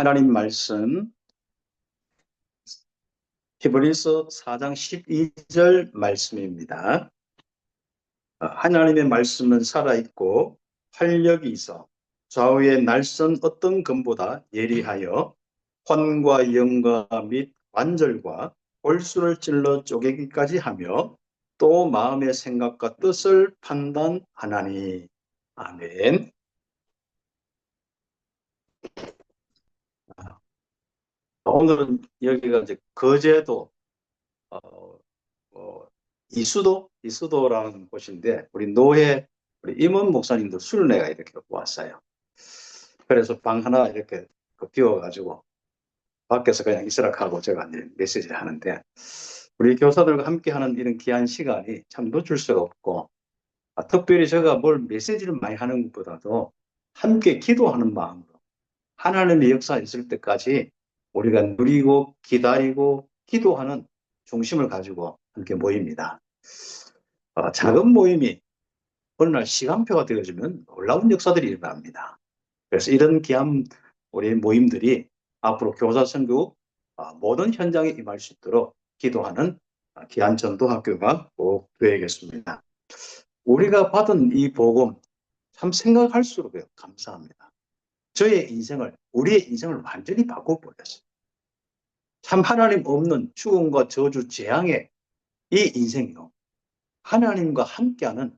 하나님 말씀 히브리서 4장 12절 말씀입니다. 어, 하나님의 말씀은 살아있고 활력이 있어 좌우의 날선 어떤 검보다 예리하여 혼과 영과 및 관절과 골수를 찔러 쪼개기까지 하며 또 마음의 생각과 뜻을 판단하나니 아멘. 오늘은 여기가 이제 거제도 어, 어, 이수도 이수도라는 곳인데 우리 노예 우리 임원 목사님도 순례가 이렇게 왔어요. 그래서 방 하나 이렇게 그 비워가지고 밖에서 그냥 있으라 하고 제가 메시지를 하는데 우리 교사들과 함께하는 이런 귀한 시간이 참 놓칠 수가 없고 아, 특별히 제가 뭘 메시지를 많이 하는 것보다도 함께 기도하는 마음으로 하나님의 역사 있을 때까지 우리가 누리고 기다리고 기도하는 중심을 가지고 함께 모입니다. 어, 작은 모임이 어느 날 시간표가 되어지면 놀라운 역사들이 일어납니다. 그래서 이런 귀한 우리 모임들이 앞으로 교사 선교 어, 모든 현장에 임할 수 있도록 기도하는 어, 귀한 전도 학교가 꼭 되어야겠습니다. 우리가 받은 이 복음 참 생각할수록 감사합니다. 저의 인생을 우리의 인생을 완전히 바꿔버렸어요. 참 하나님 없는 죽음과 저주 재앙의 이 인생이요. 하나님과 함께하는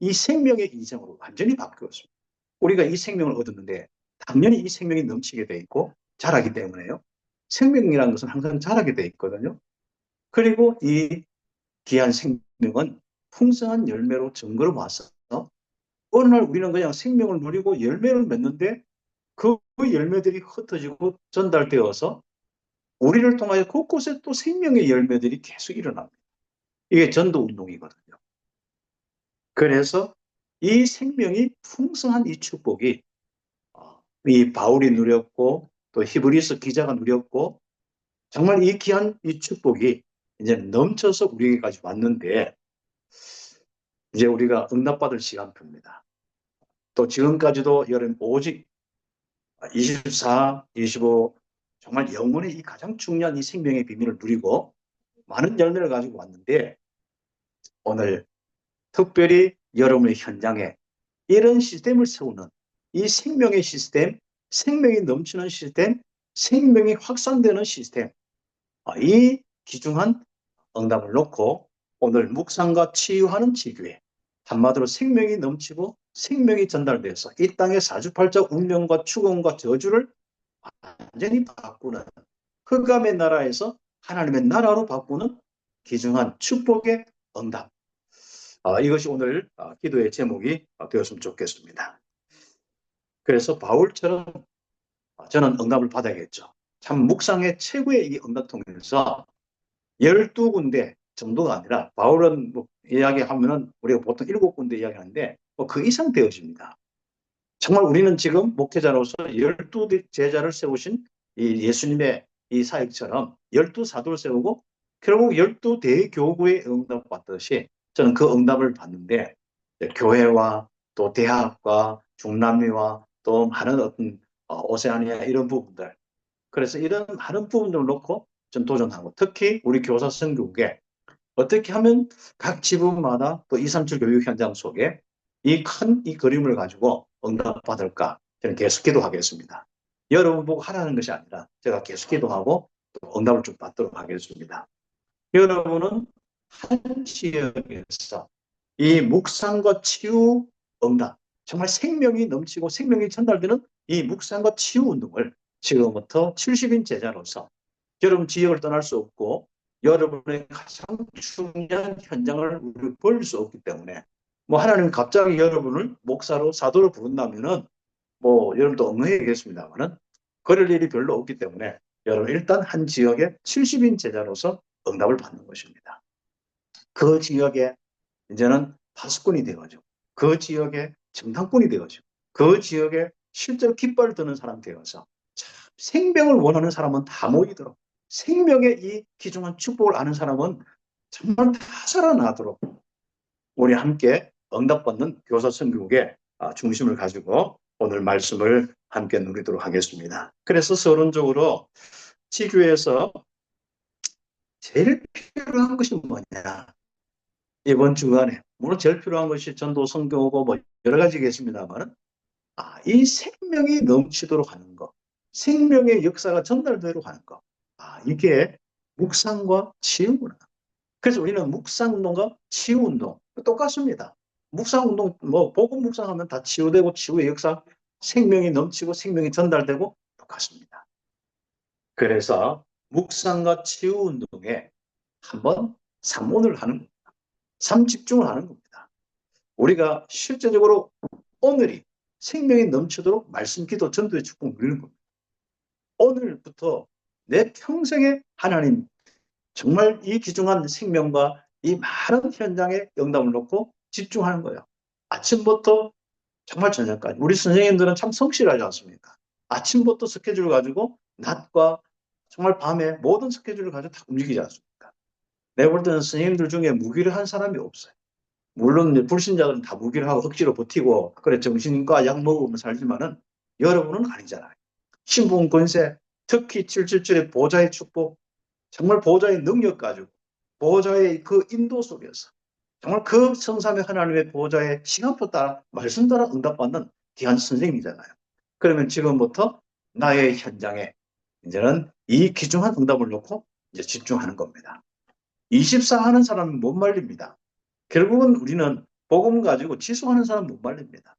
이 생명의 인생으로 완전히 바뀌었습니다. 우리가 이 생명을 얻었는데 당연히 이 생명이 넘치게 돼 있고 자라기 때문에요. 생명이라는 것은 항상 자라게 돼 있거든요. 그리고 이 귀한 생명은 풍성한 열매로 증거를 와서 어느 날 우리는 그냥 생명을 누리고 열매를 맺는데 그 열매들이 흩어지고 전달되어서 우리를 통하여 곳곳에 또 생명의 열매들이 계속 일어납니다. 이게 전도 운동이거든요. 그래서 이 생명이 풍성한 이 축복이 어, 이 바울이 누렸고 또 히브리서 기자가 누렸고 정말 이 귀한 이 축복이 이제 넘쳐서 우리에게까지 왔는데 이제 우리가 응답받을 시간표입니다. 또 지금까지도 여름 오직 24, 25 정말 영혼의 이 가장 중요한 이 생명의 비밀을 누리고 많은 열매를 가지고 왔는데 오늘 특별히 여러분의 현장에 이런 시스템을 세우는 이 생명의 시스템, 생명이 넘치는 시스템, 생명이 확산되는 시스템 아, 이 귀중한 응답을 놓고 오늘 묵상과 치유하는 지교회 한마디로 생명이 넘치고 생명이 전달돼서 이 땅의 사주팔자 운명과 축원과 저주를 완전히 바꾸는 흑암의 나라에서 하나님의 나라로 바꾸는 귀중한 축복의 응답. 아, 이것이 오늘 아, 기도의 제목이 되었으면 좋겠습니다. 그래서 바울처럼 저는 응답을 받아야겠죠. 참 묵상의 최고의 이 응답 통해서 12군데 정도가 아니라 바울은 뭐 이야기하면은 우리가 보통 7군데 이야기하는데 뭐 그 이상 되어집니다. 정말 우리는 지금 목회자로서 열두 제자를 세우신 이 예수님의 이 사역처럼 열두 사도를 세우고 결국 열두 대교구의 응답 받듯이 저는 그 응답을 받는데 교회와 또 대학과 중남미와 또 많은 어떤 어, 오세아니아 이런 부분들. 그래서 이런 많은 부분들을 놓고 좀 도전하고 특히 우리 교사 선교국에 어떻게 하면 각 지부마다 또 237 교육 현장 속에 이 큰이 이 그림을 가지고 응답받을까 저는 계속 기도하겠습니다. 여러분 보고 하라는 것이 아니라 제가 계속 기도하고 응답을 좀 받도록 하겠습니다. 여러분은 한 지역에서 이 묵상과 치유 응답 정말 생명이 넘치고 생명이 전달되는 이 묵상과 치유 운동을 지금부터 70인 제자로서 여러분 지역을 떠날 수 없고 여러분의 가장 중요한 현장을 볼수 없기 때문에 뭐 하나님 갑자기 여러분을 목사로 사도로 부른다면은 뭐 여러분도 엉뚱해겠습니다만은 그럴 일이 별로 없기 때문에 여러분 일단 한 지역에 70인 제자로서 응답을 받는 것입니다. 그 지역에 이제는 파수꾼이 되어가지고 그 지역에 정당꾼이 되어가지고 그 지역에 실제로 깃발을 드는 사람 되어서 생명을 원하는 사람은 다 모이도록 생명의 이 귀중한 축복을 아는 사람은 정말 다 살아나도록 우리 함께 응답받는 교사 선교국의 아, 중심을 가지고 오늘 말씀을 함께 누리도록 하겠습니다. 그래서 서론적으로 지교에서 제일 필요한 것이 뭐냐? 이번 주간에 물론 제일 필요한 것이 전도 성경이고 뭐 여러 가지겠습니다만은 아, 이 생명이 넘치도록 하는 것, 생명의 역사가 전달되도록 하는 것, 아, 이게 묵상과 치유구나. 그래서 우리는 묵상 운동과 치유 운동 똑같습니다. 묵상 운동 뭐 복음 묵상하면 다 치유되고 치유의 역사, 생명이 넘치고 생명이 전달되고 똑같습니다. 그래서 묵상과 치유 운동에 한번 삼원을 하는 겁니다. 삼집중을 하는 겁니다. 우리가 실제적으로 오늘이 생명이 넘치도록 말씀, 기도, 전도의 축복 누리는 겁니다. 오늘부터 내 평생에 하나님 정말 이 귀중한 생명과 이 많은 현장에 영감을 놓고 집중하는 거예요. 아침부터 정말 저녁까지. 우리 선생님들은 참 성실하지 않습니까? 아침부터 스케줄을 가지고 낮과 정말 밤에 모든 스케줄을 가지고 다 움직이지 않습니까? 내가 볼 때는 선생님들 중에 무기를 한 사람이 없어요. 물론 불신자들은 다 무기를 하고 억지로 버티고 그래 정신과 약 먹으면 살지만은 여러분은 아니잖아요. 신분 권세, 특히 777의 보좌의 축복, 정말 보좌의 능력 가지고 보좌의 그 인도 속에서 정말 그 성삼의 하나님의 보좌의 시간표 따라 말씀 따라 응답받는 귀한 선생님이잖아요. 그러면 지금부터 나의 현장에 이제는 이 귀중한 응답을 놓고 이제 집중하는 겁니다. 24 하는 사람은 못 말립니다. 결국은 우리는 복음 가지고 지속하는 사람은 못 말립니다.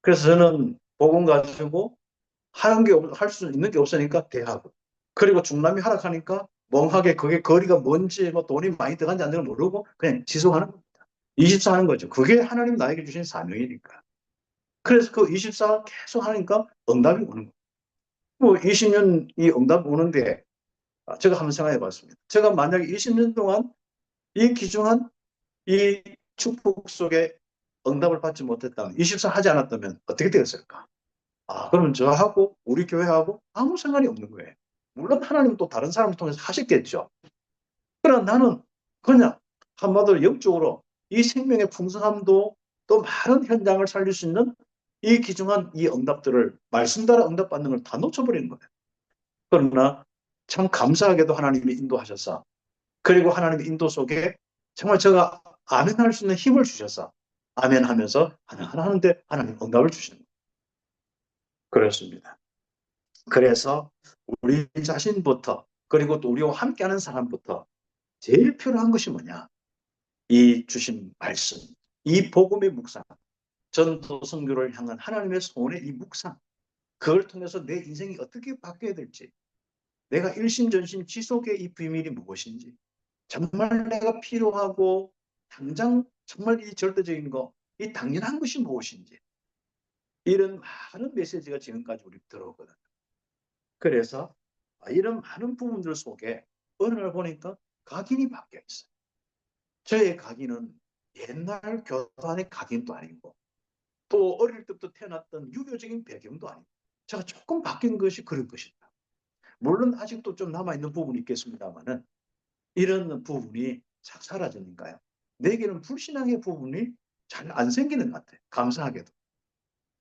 그래서 저는 복음 가지고 하는 게 할 수 있는 게 없으니까 대하고 그리고 중남이 하락하니까 멍하게 그게 거리가 뭔지 뭐 돈이 많이 들어간지 안 들어간지 모르고 그냥 지속하는 겁니다. 24 하는 거죠. 그게 하나님 나에게 주신 사명이니까. 그래서 그 24 계속 하니까 응답이 오는 거예요. 뭐 20년 이 응답 오는데 아, 제가 한번 생각해 봤습니다. 제가 만약에 20년 동안 이 귀중한 이 축복 속에 응답을 받지 못했다면 24 하지 않았다면 어떻게 되었을까? 아, 그러면 저하고 우리 교회하고 아무 상관이 없는 거예요. 물론 하나님 또 다른 사람을 통해서 하셨겠죠. 그러나 나는 그냥 한마디로 영적으로 이 생명의 풍성함도 또 많은 현장을 살릴 수 있는 이 귀중한 이 응답들을 말씀 따라 응답받는 걸 다 놓쳐버리는 거예요. 그러나 참 감사하게도 하나님이 인도하셔서 그리고 하나님의 인도 속에 정말 제가 아멘 할 수 있는 힘을 주셔서 아멘 하면서 하나하나 하는데 하나님 응답을 주시는 거예요. 그렇습니다. 그래서 우리 자신부터 그리고 또 우리와 함께하는 사람부터 제일 필요한 것이 뭐냐? 이 주신 말씀, 이 복음의 묵상, 전도 성교를 향한 하나님의 소원의 이 묵상, 그걸 통해서 내 인생이 어떻게 바뀌어야 될지, 내가 일심전심 지속의 이 비밀이 무엇인지, 정말 내가 필요하고 당장 정말 이 절대적인 거, 이 당연한 것이 무엇인지, 이런 많은 메시지가 지금까지 우리 들어오거든요. 그래서 이런 많은 부분들 속에 어느 날 보니까 각인이 바뀌어 있어요. 저의 각인은 옛날 교단의 각인도 아니고 또 어릴 때부터 태어났던 유교적인 배경도 아니고 제가 조금 바뀐 것이 그런 것이다. 물론 아직도 좀 남아있는 부분이 있겠습니다만은 이런 부분이 싹 사라지니까요. 내게는 불신앙의 부분이 잘 안 생기는 것 같아요. 감사하게도.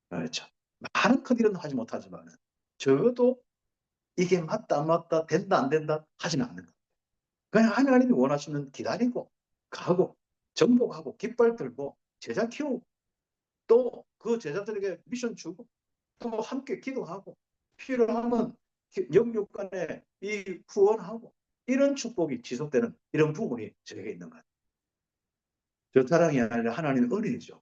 그렇죠. 많은 큰 일은 하지 못하지만은 적어도 이게 맞다 안 맞다 된다 안 된다 하지는 않는 거예요. 그냥 하나님이 원하시는 기다리고 가고 정복하고 깃발 들고 제자 키우고 또 그 제자들에게 미션 주고 또 함께 기도하고 필요하면 영육 간에 이 후원하고 이런 축복이 지속되는 이런 부분이 저에게 있는 거예요. 저 사랑이 아니라 하나님의 은혜죠.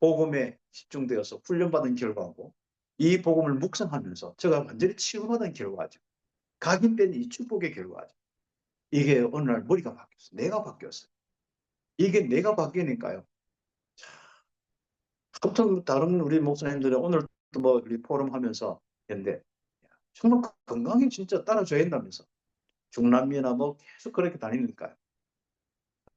복음에 집중되어서 훈련받은 결과고 이 복음을 묵상하면서 제가 완전히 치유받은 결과죠. 각인된 이 축복의 결과죠. 이게 어느 날 머리가 바뀌었어. 내가 바뀌었어. 이게 내가 바뀌니까요. 아무튼 다른 우리 목사님들은 오늘 뭐 우리 포럼 하면서 했는데 정말 건강이 진짜 따라줘야 한다면서 중남미나 뭐 계속 그렇게 다니니까요.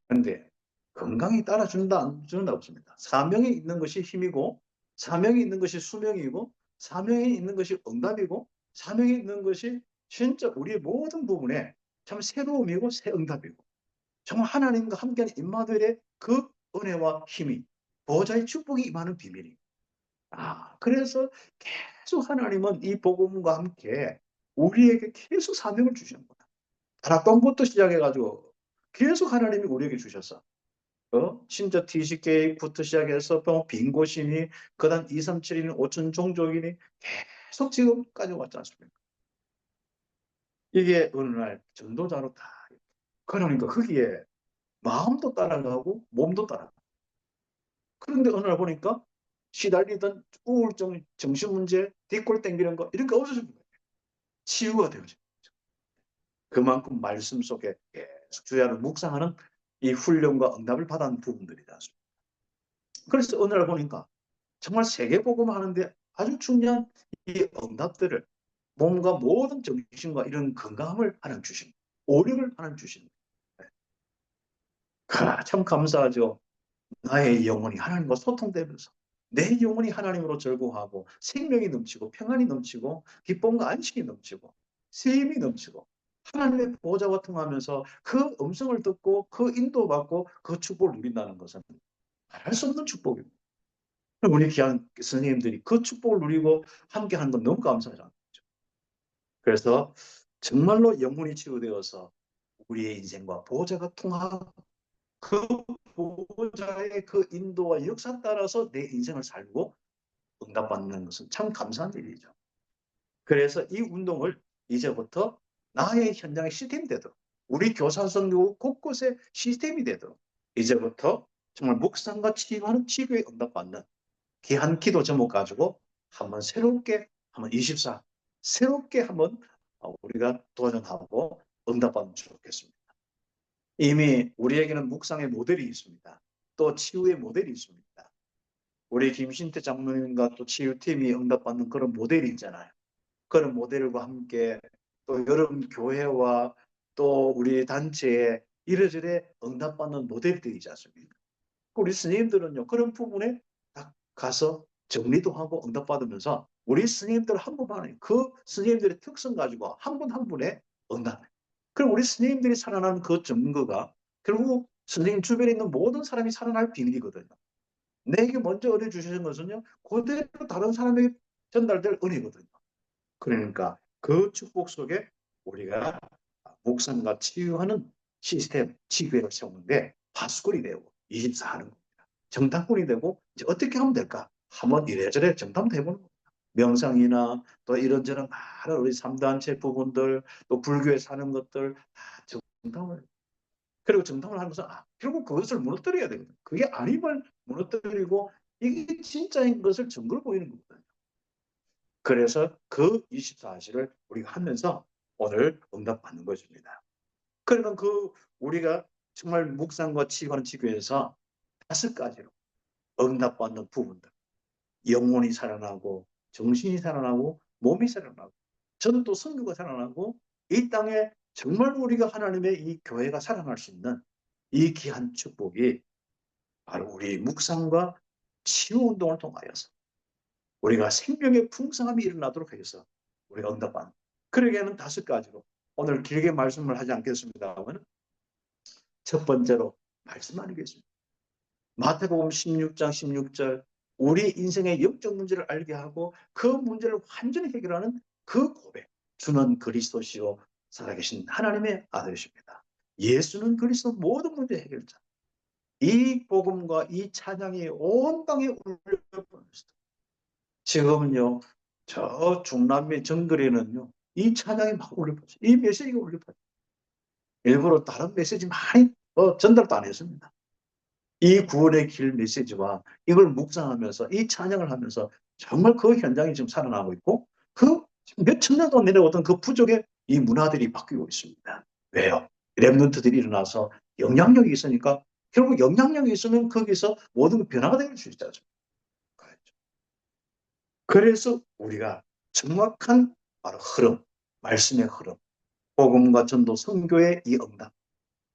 그런데 건강이 따라준다 안 준다 없습니다. 사명이 있는 것이 힘이고 사명이 있는 것이 수명이고 사명이 있는 것이 응답이고 사명이 있는 것이 진짜 우리의 모든 부분에 참 새로움이고 새 응답이고 정말 하나님과 함께하는 임마누엘의 그 은혜와 힘이 보좌의 축복이 임하는 비밀이 아, 그래서 계속 하나님은 이 복음과 함께 우리에게 계속 사명을 주시는 거야. 다락방부터 시작해가지고 계속 하나님이 우리에게 주셨어. 어? 심지어 TCK부터 시작해서 또 빙고신이 그다음 237이니 5천 종족이니 계속 지금까지 왔지 않습니까? 이게 어느 날 전도자로 다 그러니까 거기에 마음도 따라가고 몸도 따라가고 그런데 어느 날 보니까 시달리던 우울증, 정신문제, 뒷골 땡기는 거 이런 거 없어진 거예요. 치유가 되어진 거죠. 그만큼 말씀 속에 계속 주야를 묵상하는 이 훈련과 응답을 받은 부분들이다. 그래서 날 보니까 정말 세계복음 하는데 아주 중요한 이 응답들을 몸과 모든 정신과 이런 건강함을 하나님 주신 오력을 하나님 주신 참 감사하죠. 나의 영혼이 하나님과 소통되면서 내 영혼이 하나님으로 절구하고 생명이 넘치고 평안이 넘치고 기쁨과 안식이 넘치고 세임이 넘치고 하나님의 보좌와 통하면서 그 음성을 듣고 그 인도받고 그 축복을 누린다는 것은 말할 수 없는 축복입니다. 우리 귀한 선생님들이 그 축복을 누리고 함께 하는 건 너무 감사하잖아요. 그래서 정말로 영혼이 치유되어서 우리의 인생과 보좌가 통하고 그 보호자의 그 인도와 역사 따라서 내 인생을 살고 응답받는 것은 참 감사한 일이죠. 그래서 이 운동을 이제부터 나의 현장의 시스템이 되도록 우리 교사선교 곳곳에 시스템이 되도록 이제부터 정말 묵상과 치유하는 치료에 응답받는 귀한 기도 제목 가지고 한번 새롭게 한번 24 새롭게 한번 우리가 도전하고 응답받으면 좋겠습니다. 이미 우리에게는 묵상의 모델이 있습니다. 또 치유의 모델이 있습니다. 우리 김신태 장로님과 또 치유팀이 응답받는 그런 모델이 있잖아요. 그런 모델과 함께 또 여름 교회와 또 우리 단체에 이래저래 응답받는 모델들이지 않습니까? 우리 스님들은요 그런 부분에 딱 가서 정리도 하고 응답받으면서 우리 스님들 한 분만에 그 스님들의 특성 가지고 한 분 한 분의 응답 그럼 우리 스님들이 살아나는 그 증거가 결국 선생님 주변에 있는 모든 사람이 살아날 비밀이거든요. 내게 먼저 은혜 주시는 것은요. 그대로 다른 사람에게 전달될 은혜거든요. 그러니까 그 축복 속에 우리가 목상과 치유하는 시스템, 치유회를 세우는데 파수꾼이 되고 24하는 겁니다. 정탐꾼이 되고 이제 어떻게 하면 될까? 한번 이래저래 정탐도 해보는 겁니다. 명상이나 또 이런저런 많은 우리 3단체 부분들 또 불교에 사는 것들 다 정탐을 그리고 정탐을 하는 것은 아, 결국 그것을 무너뜨려야 되거든. 그게 아님을 무너뜨리고 이게 진짜인 것을 증거로 보이는 거거든요. 그래서 그 24시를 우리가 하면서 오늘 응답받는 것입니다. 그러니까 그 우리가 정말 묵상과 치유하는 지교에서 다섯 가지로 응답받는 부분들. 영혼이 살아나고 정신이 살아나고 몸이 살아나고 전도 선교가 살아나고 이 땅에 정말 우리가 하나님의 이 교회가 살아날 수 있는 이 귀한 축복이 바로 우리 묵상과 치유 운동을 통하여서 우리가 생명의 풍성함이 일어나도록 하여서 우리가 응답받는 그러기에는 다섯 가지로 오늘 길게 말씀을 하지 않겠습니다만 첫 번째로 말씀하겠습니다. 마태복음 16장 16절 우리 인생의 영적 문제를 알게 하고 그 문제를 완전히 해결하는 그 고백. 주는 그리스도시요 살아계신 하나님의 아들이십니다. 예수는 그리스도 모든 문제 해결자. 이 복음과 이 찬양이 온 땅에 울려버렸습니다. 지금은요, 저 중남미 정글에는요, 이 찬양이 막 울려버렸어요. 이 메시지가 울려버렸어요. 일부러 다른 메시지 많이 어, 전달도 안 했습니다. 이 구원의 길 메시지와 이걸 묵상하면서 이 찬양을 하면서 정말 그 현장이 지금 살아나고 있고 그 몇천 년 동안 내려오던 그 부족의 이 문화들이 바뀌고 있습니다. 왜요? 랩런트들이 일어나서 영향력이 있으니까 결국 영향력이 있으면 거기서 모든 변화가 될 수 있죠. 그래서 우리가 정확한 바로 흐름, 말씀의 흐름, 복음과 전도, 성교의 이 응답,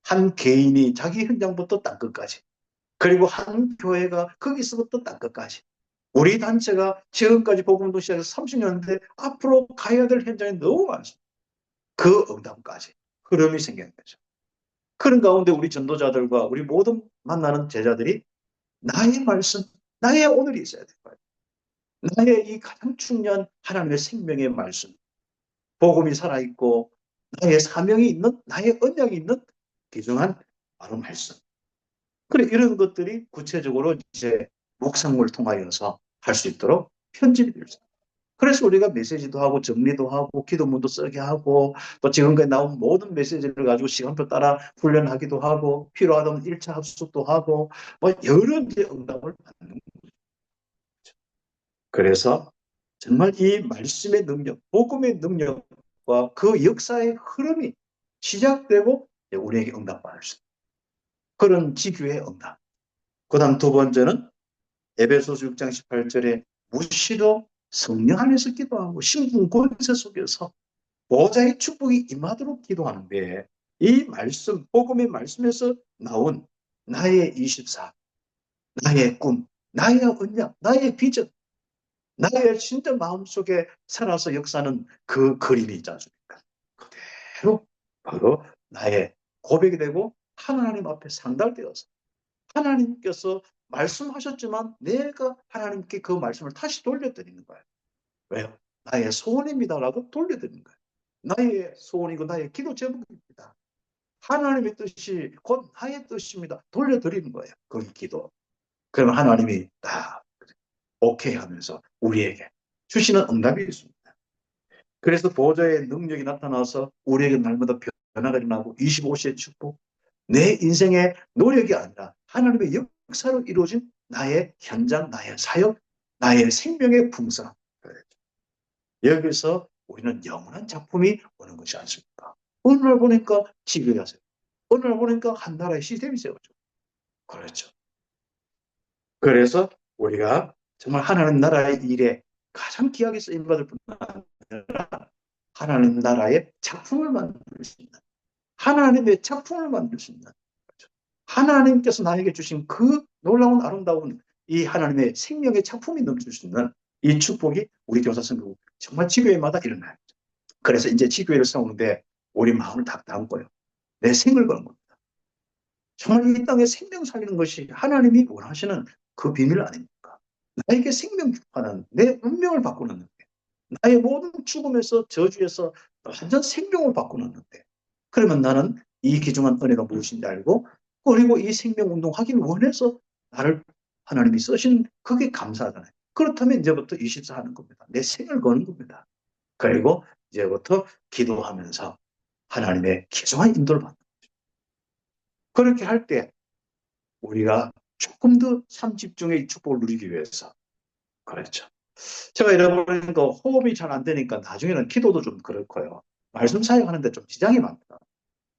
한 개인이 자기 현장부터 땅 끝까지 그리고 한 교회가 거기서부터 땅 끝까지 우리 단체가 지금까지 복음도 시작해서 30년인데 앞으로 가야 될 현장이 너무 많습니다. 그 응답까지 흐름이 생기는 거죠. 그런 가운데 우리 전도자들과 우리 모든 만나는 제자들이 나의 말씀, 나의 오늘이 있어야 될 거예요. 나의 이 가장 중요한 하나님의 생명의 말씀, 복음이 살아있고 나의 사명이 있는, 나의 언약이 있는 귀중한 바로 말씀. 그래 이런 것들이 구체적으로 이제 묵상을 통하여서 할 수 있도록 수. 그래서 우리가 메시지도 하고 정리도 하고 기도문도 쓰게 하고 또 지금까지 나온 모든 메시지를 가지고 시간표 따라 훈련하기도 하고 필요하다면 1차 합숙도 하고 뭐 여러 응답을 받는. 그래서 정말 이 말씀의 능력, 복음의 능력과 그 역사의 흐름이 시작되고 우리에게 응답받을 수 있는 그런 지교의 응답. 그 다음 두 번째는 에베소서 6장 18절에 무시도 성령 안에서 기도하고 신분 권세 속에서 보좌의 축복이 임하도록 기도하는데 이 말씀, 복음의 말씀에서 나온 나의 24, 나의 꿈, 나의 언약, 나의 비전, 나의 진짜 마음속에 살아서 역사는 그 그림이 있지 않습니까? 그대로 바로 나의 고백이 되고 하나님 앞에 상달되어서 하나님께서 말씀하셨지만 내가 하나님께 그 말씀을 다시 돌려드리는 거예요. 왜요? 나의 소원입니다라고 돌려드리는 거예요. 나의 소원이고 나의 기도 제목입니다. 하나님의 뜻이 곧 나의 뜻입니다. 돌려드리는 거예요. 그 기도. 그러면 하나님이 딱 오케이 하면서 우리에게 주시는 응답이 있습니다. 그래서 보좌의 능력이 나타나서 우리에게 날마다 변화가 일어나고 25세의 축복, 내 인생의 노력이 아니라 하나님의 역사로 이루어진 나의 현장, 나의 사역, 나의 생명의 풍성. 여기서 우리는 영원한 작품이 오는 것이 않습니까? 어느 날 보니까 지교회 하세요. 어느 날 보니까 한 나라의 시스템이 세워져. 그렇죠. 그래서 우리가 정말 하나님 나라의 일에 가장 귀하게 쓰임받을 뿐만 아니라 하나님 나라의 작품을 만들 수 있는 하나님의 작품을 만들 수 있는. 하나님께서 나에게 주신 그 놀라운 아름다운 이 하나님의 생명의 작품이 넘칠 수 있는 이 축복이 우리 교사 선교 정말 지교회마다 일어나요. 그래서 이제 지교회를 세우는데 우리 마음을 다 담고요. 내 생을 거는 겁니다. 정말 이 땅에 생명 살리는 것이 하나님이 원하시는 그 비밀 아닙니까? 나에게 생명 주파는 내 운명을 바꾸는 데 나의 모든 죽음에서 저주에서 완전 생명을 바꾸는데 그러면 나는 이 귀중한 은혜가 무엇인지 알고 그리고 이 생명 운동하기를 원해서 나를 하나님이 쓰신 그게 감사하잖아요. 그렇다면 이제부터 24 하는 겁니다. 내 생을 거는 겁니다. 그리고 이제부터 기도하면서 하나님의 기중한 인도를 받는 거죠. 그렇게 할 때 우리가 조금 더 삼집중의 축복을 누리기 위해서 그렇죠. 제가 이러보니까 호흡이 잘 안 되니까 나중에는 기도도 좀 그렇고요. 말씀 사역하는데 좀 지장이 많다.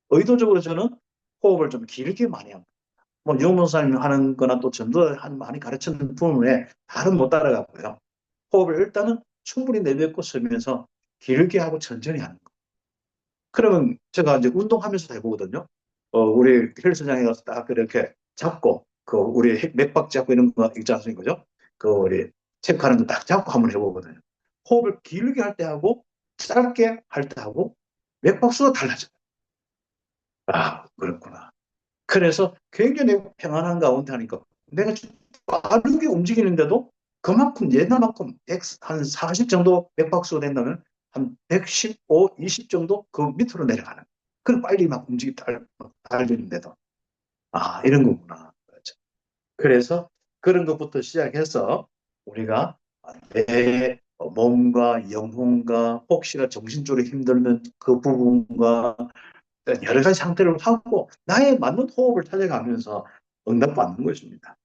의도적으로 저는 호흡을 좀 길게 많이 합니다. 뭐 유목사님 하는 거나 또 전도 한 많이 가르치는 부분에 다른 못 따라가고요. 호흡을 일단은 충분히 내뱉고 쓰면서 길게 하고 천천히 하는 거. 그러면 제가 이제 운동하면서 해보거든요. 어, 우리 헬스장에 가서 딱 이렇게 잡고 그 우리 맥박 잡고 이런 거 있지 않습니까? 그죠? 그 우리 체크하는 거 딱 잡고 한번 해보거든요. 호흡을 길게 할 때 하고 짧게 할 때 하고 맥박수가 달라져요. 아, 그렇구나. 그래서 굉장히 평안한 가운데 하니까 내가 빠르게 움직이는데도 그만큼 옛날만큼 한40 정도 맥박수가 된다면 한 115, 20 정도 그 밑으로 내려가는. 그럼 빨리 막 움직이 달, 달리는데도. 아, 이런 거구나. 그래서 그런 것부터 시작해서 우리가 내 몸과 영혼과 혹시나 정신적으로 힘들면 그 부분과 여러 가지 상태를 하고 나의 맞는 호흡을 찾아가면서 응답받는 것입니다.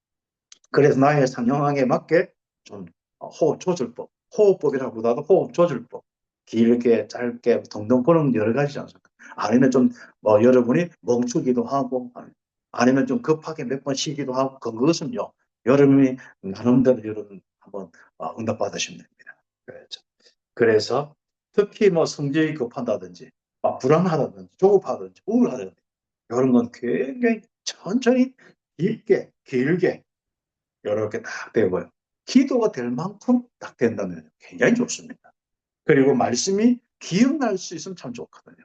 그래서 나의 상황에 맞게 좀 호흡 조절법, 호흡법이라고보다도 호흡 조절법, 길게 짧게 등등 그런 여러 가지 않습니까? 아니면 좀 뭐 여러분이 멈추기도 하고 아니면 좀 급하게 몇 번 쉬기도 하고 그것은요 여러분이 나름대로 여러분 한번 어, 응답 받으시면 됩니다. 그렇죠. 그래서 특히 뭐 성적이 급한다든지 막 불안하다든지 조급하든지 우울하든지 이런 건 굉장히 천천히 깊게 길게 이렇게 딱 되고요. 기도가 될 만큼 딱 된다면 굉장히 좋습니다. 그리고 말씀이 기억날 수 있으면 참 좋거든요.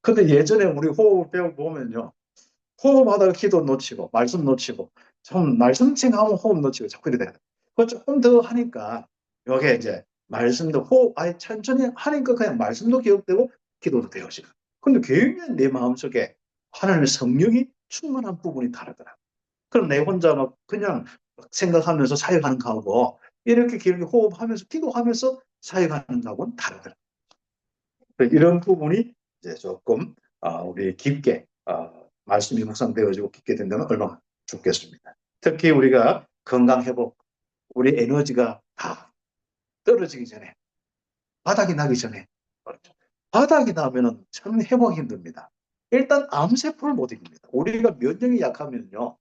근데 예전에 우리 호흡 배워보면요. 호흡하다가 기도 놓치고 말씀 놓치고 좀 말씀 생각하면 호흡 놓치고 자꾸 이래 돼요. 그 조금 더 하니까 요게 이제 말씀도 호흡, 아예 천천히 하니까 그냥 말씀도 기억되고 기도도 되어지고. 근데 굉장히 내 마음속에 하나님의 성령이 충만한 부분이 다르더라. 그럼 내 혼자 막 그냥 생각하면서 사역하는 거하고 이렇게 길게 호흡하면서 기도하면서 사역하는 거하고는 다르더라. 이런 부분이 이제 조금 아, 우리 깊게 아, 말씀이 묵상되어지고 깊게 된다면 얼마나 좋겠습니다. 특히 우리가 건강 회복, 우리 에너지가 다 떨어지기 전에 바닥이 나기 전에 그렇죠. 바닥이 나면은 참 회복이 힘듭니다. 일단 암세포를 못 이깁니다. 우리가 면역이 약하면요.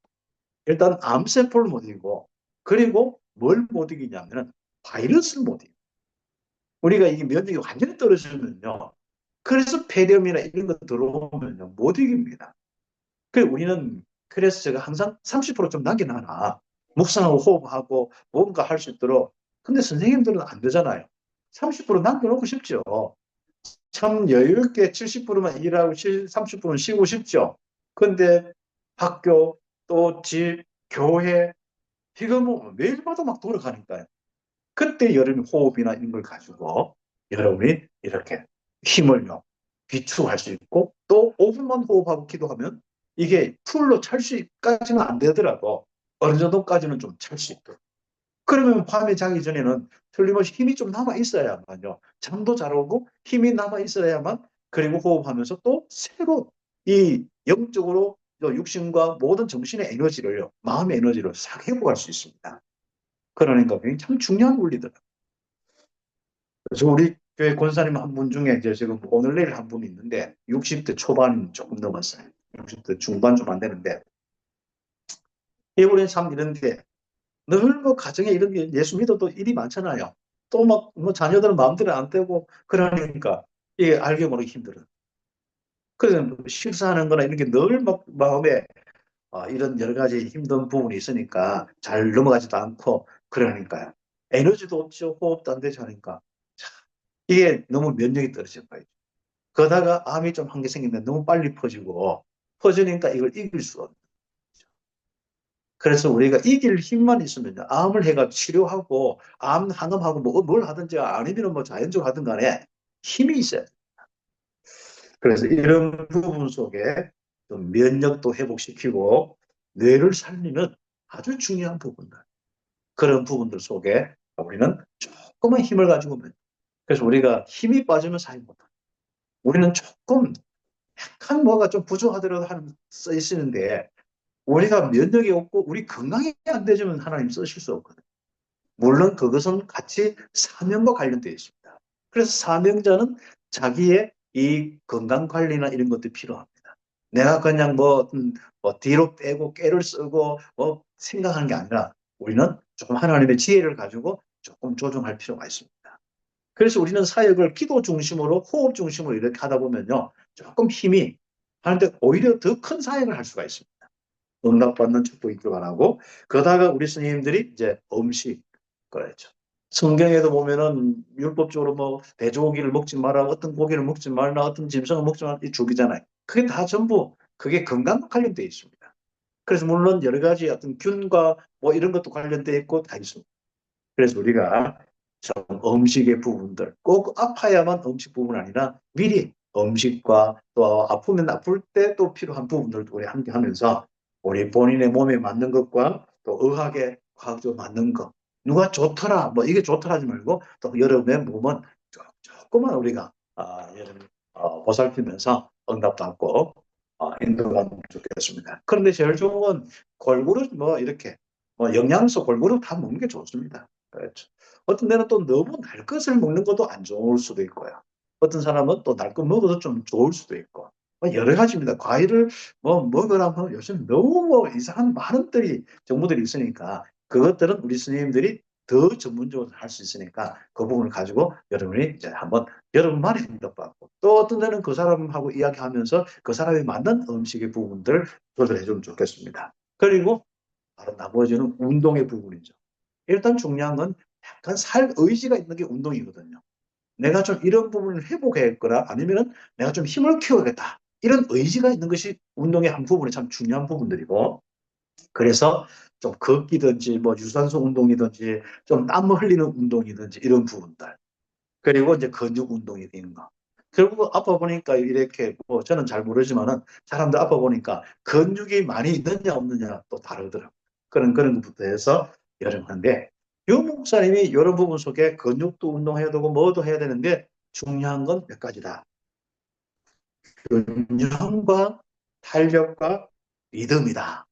일단 암세포를 못 이기고 그리고 뭘 못 이기냐면은 바이러스를 못 이겨. 우리가 이게 면역이 완전히 떨어지면요. 그래서 폐렴이나 이런 거 들어오면요. 못 이깁니다. 그 우리는 그래서 제가 항상 30%좀 남겨놔라. 묵상하고 호흡하고 뭔가 할 수 있도록. 근데 선생님들은 안 되잖아요. 30% 남겨놓고 싶죠. 참 여유있게 70%만 일하고 30%는 쉬고 싶죠. 근데 학교, 또 집, 교회, 이거 뭐 매일마다 막 돌아가니까요. 그때 여러분 호흡이나 이런 걸 가지고 여러분이 이렇게 힘을요, 비축할 수 있고 또 5분만 호흡하고 기도하면 이게 풀로 찰 수까지는 안 되더라도 어느 정도까지는 좀 찰 수 있도록. 그러면 밤에 자기 전에는 틀림없이 힘이 좀 남아 있어야만요. 잠도 잘 오고 힘이 남아 있어야만 그리고 호흡하면서 또 새로 이 영적으로 육신과 모든 정신의 에너지를요, 마음의 에너지를 싹 회복할 수 있습니다. 그러니까 참 중요한 원리더라고요. 그래서 우리 교회 권사님 한 분 중에 이제 지금 오늘 내일 한 분 있는데 60대 초반 조금 넘었어요. 60대 중반 좀 안 되는데 이분이 참 이런 게늘뭐 가정에 이런 게 예수 믿어도 일이 많잖아요. 또 막 뭐 자녀들은 마음대로 안 되고 그러니까 이게 알게 모르게 힘들어. 그래서 뭐 식사하는 거나 이런 게 늘 막 마음에 어, 이런 여러 가지 힘든 부분이 있으니까 잘 넘어가지도 않고 그러니까요. 에너지도 없죠. 호흡도 안 되지 않으니까. 이게 너무 면역이 떨어져 봐요. 그러다가 암이 좀 한 개 생기면 너무 빨리 퍼지고 퍼지니까 이걸 이길 수가 없는 거죠. 그래서 우리가 이길 힘만 있으면 암을 해가 치료하고 암 항암하고 뭐 뭘 하든지 아니면 뭐 자연적으로 하든 간에 힘이 있어야 됩니다. 그래서 이런 부분 속에 면역도 회복시키고 뇌를 살리는 아주 중요한 부분들 그런 부분들 속에 우리는 조금만 힘을 가지고 그래서 우리가 힘이 빠지면 사용 못합니다. 우리는 조금 약간 뭐가 좀 부족하더라도 써 있는데 우리가 면역이 없고 우리 건강이 안 되지만 하나님 쓰실 수 없거든요. 물론 그것은 같이 사명과 관련되어 있습니다. 그래서 사명자는 자기의 이 건강 관리나 이런 것들이 필요합니다. 내가 그냥 뭐, 음, 뭐 뒤로 빼고 깨를 쓰고 뭐 생각하는 게 아니라 우리는 조금 하나님의 지혜를 가지고 조금 조정할 필요가 있습니다. 그래서 우리는 사역을 기도 중심으로 호흡 중심으로 이렇게 하다 보면요. 조금 힘이 하는데 오히려 더 큰 사역을 할 수가 있습니다. 응답받는 축복이 들어가고 그러다가 우리 스님들이 이제 음식 그랬죠. 성경에도 보면은 율법적으로 뭐 돼지고기를 먹지 마라, 어떤 고기를 먹지 말라, 어떤 짐승을 먹지 말라 이 죽이잖아요. 그게 다 전부 그게 건강과 관련되어 있습니다. 그래서 물론 여러 가지 어떤 균과 뭐 이런 것도 관련되어 있고 다 있습니다. 그래서 우리가 좀 음식의 부분들 꼭 아파야만 음식 부분 아니라 미리 음식과 또 아프면 아플 때 또 필요한 부분들도 우리 함께 하면서 우리 본인의 몸에 맞는 것과 또 의학에 과학적으로 맞는 것 누가 좋더라 뭐 이게 좋더라 하지 말고 또 여러분의 몸은 조금만 우리가 아, 여러분 어, 보살피면서 응답 받고 어, 인도가면 좋겠습니다. 그런데 제일 좋은 건 골고루 뭐 이렇게 뭐 영양소 골고루 다 먹는 게 좋습니다. 그렇죠. 어떤 데는 또 너무 날 것을 먹는 것도 안 좋을 수도 있고요. 어떤 사람은 또날것 먹어도 좀 좋을 수도 있고. 뭐 여러 가지입니다. 과일을 뭐 먹으라 면 요즘 너무 뭐 이상한 많은 들이 정보들이 있으니까 그것들은 우리 스님들이 더 전문적으로 할 수 있으니까 그 부분을 가지고 여러분이 이제 한번 여러분만의 응답받고 또 어떤 데는 그 사람하고 이야기하면서 그 사람이 맞는 음식의 부분들 조절해 주면 좋겠습니다. 그리고 바로 나머지는 운동의 부분이죠. 일단 중요한 건 약간 살 의지가 있는 게 운동이거든요. 내가 좀 이런 부분을 회복했거나 아니면은 내가 좀 힘을 키워야겠다. 이런 의지가 있는 것이 운동의 한 부분이 참 중요한 부분들이고 그래서 좀 걷기든지 뭐 유산소 운동이든지 좀 땀 흘리는 운동이든지 이런 부분들. 그리고 이제 근육 운동이 되는 거. 결국 아파 보니까 이렇게 뭐 저는 잘 모르지만은 사람들 아파 보니까 근육이 많이 있느냐 없느냐 또 다르더라고요. 그런 그런 것부터 해서 여러 건데 유 목사님이 이런 부분 속에 근육도 운동해야 되고 뭐도 해야 되는데 중요한 건 몇 가지다. 균형과 탄력과 리듬이다.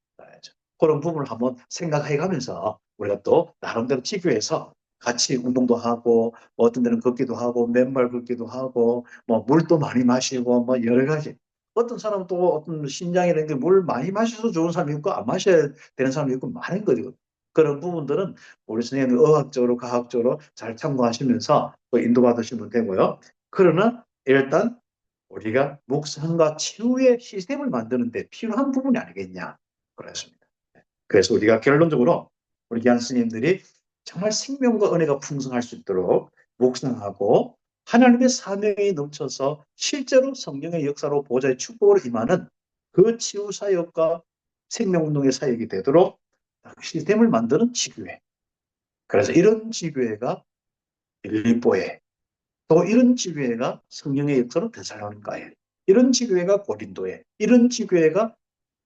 그런 부분을 한번 생각해 가면서 우리가 또 나름대로 지교해서 같이 운동도 하고 뭐 어떤 데는 걷기도 하고 맨발 걷기도 하고 뭐 물도 많이 마시고 뭐 여러 가지 어떤 사람은 또 어떤 신장이라는 게 물 많이 마셔서 좋은 사람이 있고 안 마셔야 되는 사람이 있고 많은 거거든요. 그런 부분들은 우리 선생님이 의학적으로 과학적으로 잘 참고하시면서 또 인도받으시면 되고요. 그러나 일단 우리가 묵상과 치유의 시스템을 만드는데 필요한 부분이 아니겠냐 그렇습니다. 그래서 우리가 결론적으로 우리 기한 스님들이 정말 생명과 은혜가 풍성할 수 있도록 묵상하고 하나님의 사명이 넘쳐서 실제로 성령의 역사로 보좌의 축복으로 임하는 그 치유 사역과 생명운동의 사역이 되도록 시스템을 만드는 지교회. 그래서 이런 지교회가 일리보에 또 이런 지교회가 성령의 역사로 대살로니까에 이런 지교회가 고린도에 이런 지교회가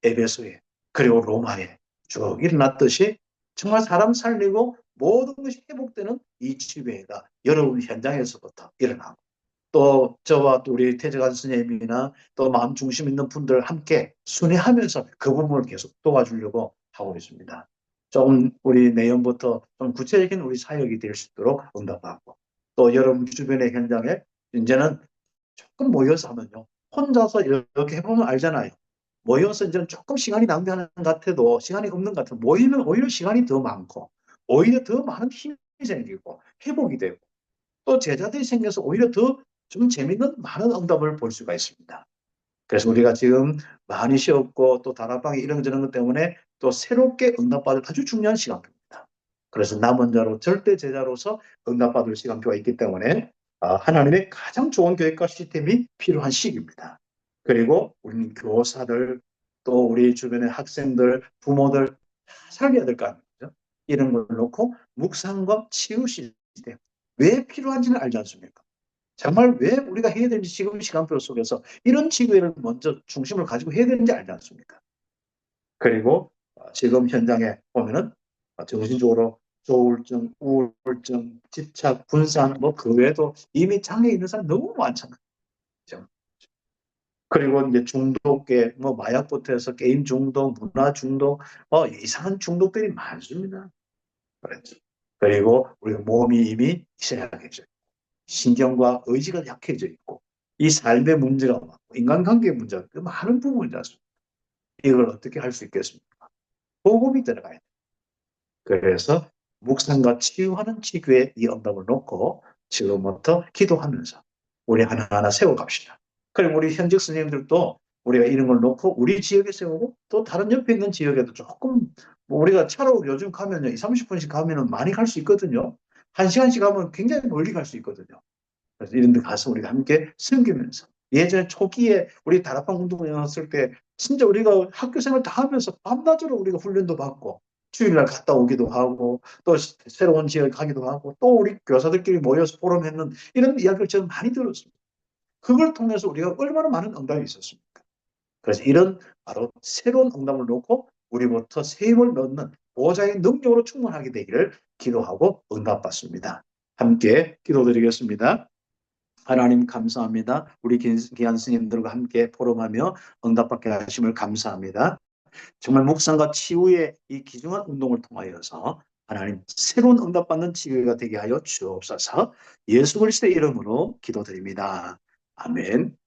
에베소에 그리고 로마에 쭉 일어났듯이 정말 사람 살리고 모든 것이 회복되는 이 지배가 여러분 현장에서부터 일어나고 또 저와 또 우리 태재관 스님이나 또 마음 중심 있는 분들 함께 순회하면서 그 부분을 계속 도와주려고 하고 있습니다. 조금 우리 내년부터 좀 구체적인 우리 사역이 될 수 있도록 응답하고 또 여러분 주변의 현장에 이제는 조금 모여서 하면요. 혼자서 이렇게 해보면 알잖아요. 모여서 이제 조금 시간이 낭비하는 것 같아도 시간이 없는 것 같아도 모이면 오히려 시간이 더 많고 오히려 더 많은 힘이 생기고 회복이 되고 또 제자들이 생겨서 오히려 더 좀 재밌는 많은 응답을 볼 수가 있습니다. 그래서 우리가 지금 많이 쉬었고 또 다락방이 이런 저런 것 때문에 또 새롭게 응답받을 아주 중요한 시간표입니다. 그래서 남은 자로 절대 제자로서 응답받을 시간표가 있기 때문에 아, 하나님의 가장 좋은 교육과 시스템이 필요한 시기입니다. 그리고 우리는 교사들 또 우리 주변의 학생들 부모들 다 살려야 될 거 아닙니까? 이런 걸 놓고 묵상과 치유 시스템 왜 필요한지는 알지 않습니까? 정말 왜 우리가 해야 되는지 지금 시간표 속에서 이런 지구를 먼저 중심을 가지고 해야 되는지 알지 않습니까? 그리고 어, 지금 현장에 보면은 어, 정신적으로 조울증, 우울증, 집착, 분산 뭐 그 외에도 이미 장애 있는 사람 너무 많잖아요. 그리고 이제 중독계, 뭐 마약부터 해서 게임 중독, 문화 중독, 어, 이상한 중독들이 많습니다. 그렇죠. 그리고 우리 몸이 이미 희생하겠죠. 신경과 의지가 약해져 있고 이 삶의 문제가 많고 인간관계 문제가 그 많은 부분이 있습니다. 이걸 어떻게 할 수 있겠습니까? 복음이 들어가야 돼. 그래서 묵상과 치유하는 지교에 이 언덕을 놓고 지금부터 기도하면서 우리 하나하나 세워갑시다. 그리고 우리 현직 선생님들도 우리가 이런 걸 놓고 우리 지역에 세우고 또 다른 옆에 있는 지역에도 조금 뭐 우리가 차로 요즘 가면요. 2, 30분씩 가면은 많이 갈 수 있거든요. 한 시간씩 가면 굉장히 멀리 갈 수 있거든요. 그래서 이런 데 가서 우리가 함께 섬기면서 예전에 초기에 우리 다락방 운동을 해놨을 때 진짜 우리가 학교 생활 다 하면서 밤낮으로 우리가 훈련도 받고 주일날 갔다 오기도 하고 또 새로운 지역 가기도 하고 또 우리 교사들끼리 모여서 포럼했는 이런 이야기를 저는 많이 들었습니다. 그걸 통해서 우리가 얼마나 많은 응답이 있었습니까? 그래서 이런 바로 새로운 응답을 놓고 우리부터 새 힘을 넣는 보좌의 능력으로 충만하게 되기를 기도하고 응답받습니다. 함께 기도드리겠습니다. 하나님 감사합니다. 우리 귀한 스님들과 함께 포럼하며 응답받게 하심을 감사합니다. 정말 묵상과 치유의 이 귀중한 운동을 통하여서 하나님 새로운 응답받는 치유가 되게 하여 주옵소서 예수 그리스도의 이름으로 기도드립니다. 아멘.